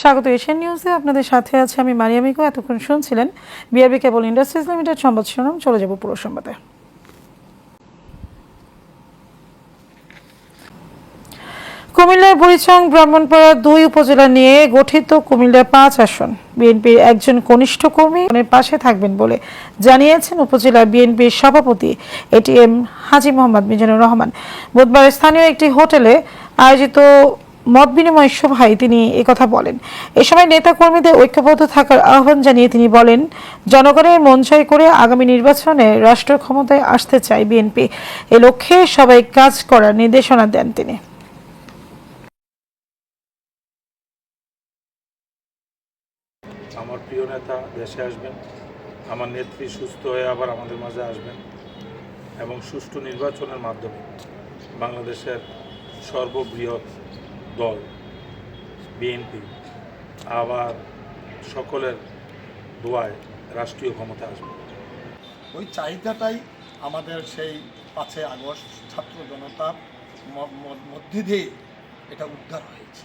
স্বাগত, এশিয়ান নিউজে আপনাদের সাথে আছে আমি মারিয়ামিকো এতক্ষণ শুনছিলেন বিআরবি কেবল ইন্ডাস্ট্রিজ লিমিটেড সংবাদ শিরোনাম। চলে যাব পুরো সংবাদে। কুমিল্লার বুড়িচং ব্রাহ্মণপাড়া দুই উপজেলা নিয়ে গঠিত কুমিল্লার পাঁচ আসন। বিএনপির একজন কনিষ্ঠ কর্মী পাশে থাকবেন বলে জানিয়েছেন উপজেলা বিএনপির সভাপতি এটিএম হাজি মোহাম্মদ মিজানুর রহমান। বুধবার স্থানীয় একটি হোটেলে আয়োজিত মত বিনিময় সভায় তিনি একথা বলেন। এ সময় নেতা কর্মীদের ঐক্যবদ্ধ থাকার আহ্বান জানিয়ে তিনি বলেন, জনগণের মন জয় করে আগামী নির্বাচনে রাষ্ট্র ক্ষমতায় আসতে চায় বিএনপি। এ লক্ষ্যে সবাই কাজ করার নির্দেশনা দেন তিনি। আমার প্রিয় নেতা, দেশে আসবেন। আমার নেত্রী সুস্থ হয়ে আবার আমাদের মাঝে আসবেন এবং সুষ্ঠু নির্বাচনের মাধ্যমে বাংলাদেশের সর্ববৃহৎ দল, বিএনপি, আবার সকলের দোয়ায় রাষ্ট্রীয় ক্ষমতা আসবে। ওই চাহিদাটাই আমাদের সেই পাঁচই আগস্ট ছাত্র জনতার মধ্যে দিয়ে এটা উদ্ধার হয়েছে।